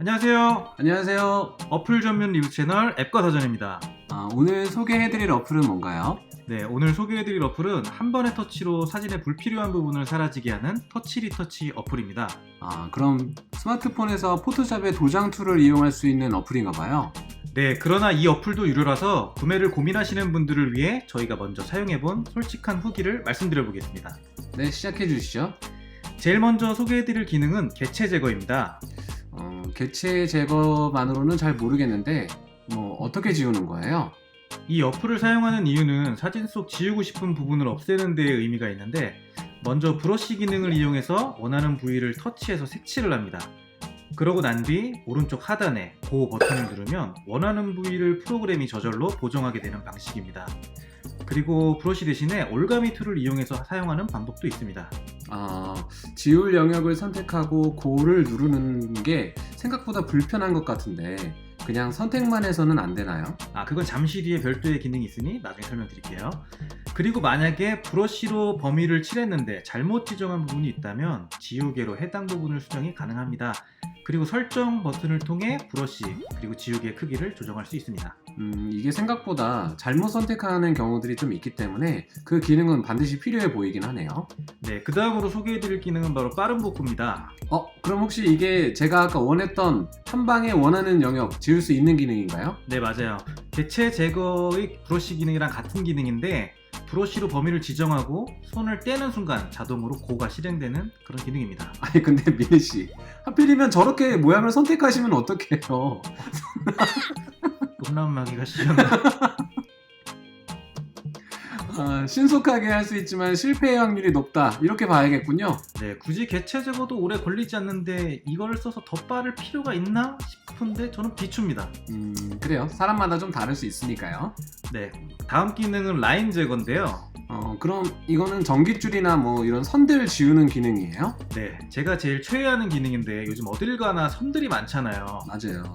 안녕하세요. 안녕하세요. 어플 전문 리뷰 채널 앱과 사전입니다. 아, 오늘 소개해드릴 어플은 뭔가요? 네, 오늘 소개해드릴 어플은 한 번의 터치로 사진의 불필요한 부분을 사라지게 하는 터치 리터치 어플입니다. 아, 그럼 스마트폰에서 포토샵의 도장 툴을 이용할 수 있는 어플인가 봐요. 네, 그러나 이 어플도 유료라서 구매를 고민하시는 분들을 위해 저희가 먼저 사용해본 솔직한 후기를 말씀드려보겠습니다. 네, 시작해 주시죠. 제일 먼저 소개해드릴 기능은 개체 제거입니다. 어, 개체 제거만으로는 잘 모르겠는데 뭐 어떻게 지우는 거예요? 이 어플을 사용하는 이유는 사진 속 지우고 싶은 부분을 없애는 데에 의미가 있는데 먼저 브러쉬 기능을 이용해서 원하는 부위를 터치해서 색칠을 합니다. 그러고 난 뒤 오른쪽 하단에 고 버튼을 누르면 원하는 부위를 프로그램이 저절로 보정하게 되는 방식입니다. 그리고 브러쉬 대신에 올가미 툴을 이용해서 사용하는 방법도 있습니다. 아, 지울 영역을 선택하고 고를 누르는 게 생각보다 불편한 것 같은데 그냥 선택만 해서는 안 되나요? 아, 그건 잠시 뒤에 별도의 기능이 있으니 나중에 설명드릴게요. 그리고 만약에 브러쉬로 범위를 칠했는데 잘못 지정한 부분이 있다면 지우개로 해당 부분을 수정이 가능합니다. 그리고 설정 버튼을 통해 브러쉬 그리고 지우개의 크기를 조정할 수 있습니다. 음, 이게 생각보다 잘못 선택하는 경우들이 좀 있기 때문에 그 기능은 반드시 필요해 보이긴 하네요. 네, 그 다음으로 소개해드릴 기능은 바로 빠른 복구입니다. 어, 그럼 혹시 이게 제가 아까 원했던 한 방에 원하는 영역 지울 수 있는 기능인가요? 네, 맞아요. 개체 제거의 브러쉬 기능이랑 같은 기능인데 브러쉬로 범위를 지정하고 손을 떼는 순간 자동으로 고가 실행되는 그런 기능입니다. 아니 근데 미니 씨 하필이면 저렇게 모양을 선택하시면 어떡해요? 홈런마기가 시험에 아, 신속하게 할 수 있지만 실패의 확률이 높다 이렇게 봐야겠군요. 네, 굳이 개체 제거도 오래 걸리지 않는데 이걸 써서 더 빠를 필요가 있나 싶은데 저는 비춥니다. 음 그래요. 사람마다 좀 다를 수 있으니까요. 네, 다음 기능은 라인 제거인데요. 어 그럼 이거는 전깃줄이나 뭐 이런 선들 지우는 기능이에요? 네, 제가 제일 최애하는 기능인데 요즘 어딜 가나 선들이 많잖아요. 맞아요.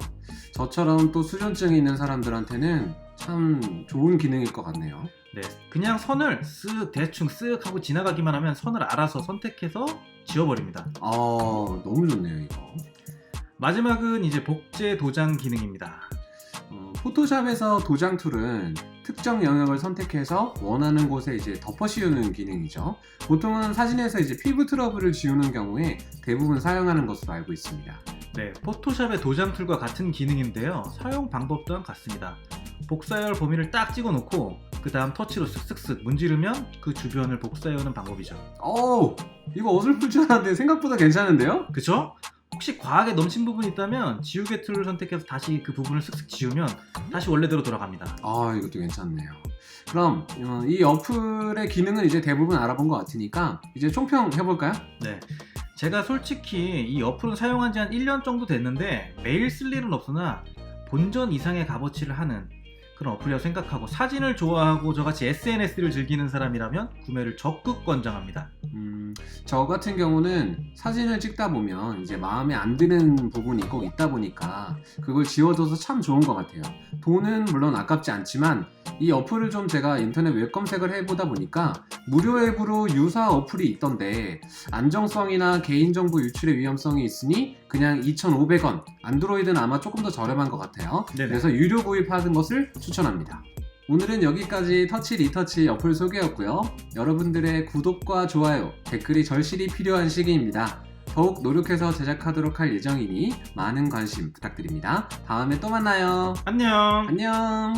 저처럼 또 수전증이 있는 사람들한테는 참 좋은 기능일 것 같네요. 네, 그냥 선을 쓱 대충 쓱 하고 지나가기만 하면 선을 알아서 선택해서 지워버립니다. 아 너무 좋네요 이거. 마지막은 이제 복제 도장 기능입니다. 어, 포토샵에서 도장 툴은 특정 영역을 선택해서 원하는 곳에 이제 덮어 씌우는 기능이죠. 보통은 사진에서 이제 피부 트러블을 지우는 경우에 대부분 사용하는 것으로 알고 있습니다. 네, 포토샵의 도장 툴과 같은 기능인데요. 사용 방법 또한 같습니다. 복사할 범위를 딱 찍어 놓고 그 다음 터치로 쓱쓱쓱 문지르면 그 주변을 복사해오는 방법이죠. 어우 이거 줄 알았는데 생각보다 괜찮은데요? 그쵸? 혹시 과하게 넘친 부분이 있다면 지우개 툴을 선택해서 다시 그 부분을 쓱쓱 지우면 다시 원래대로 돌아갑니다. 아 이것도 괜찮네요. 그럼 어, 이 어플의 기능은 이제 대부분 알아본 것 같으니까 이제 총평 해볼까요? 네. 제가 솔직히 이 어플은 사용한 지 한 1년 정도 됐는데 매일 쓸 일은 없으나 본전 이상의 값어치를 하는 그런 어플이라고 생각하고 사진을 좋아하고 저같이 SNS를 즐기는 사람이라면 구매를 적극 권장합니다. 음, 저 같은 경우는 사진을 찍다 보면 이제 마음에 안 드는 부분이 꼭 있다 보니까 그걸 지워둬서 참 좋은 것 같아요. 돈은 물론 아깝지 않지만 이 어플을 좀 제가 인터넷 웹 검색을 해보다 보니까 무료 앱으로 유사 어플이 있던데 안정성이나 개인정보 유출의 위험성이 있으니 그냥 2,500원 안드로이드는 아마 조금 더 저렴한 것 같아요. 네네. 그래서 유료 구입하는 것을 추천합니다. 오늘은 여기까지 터치 리터치 어플 소개였고요. 여러분들의 구독과 좋아요, 댓글이 절실히 필요한 시기입니다. 더욱 노력해서 제작하도록 할 예정이니 많은 관심 부탁드립니다. 다음에 또 만나요. 안녕! 안녕!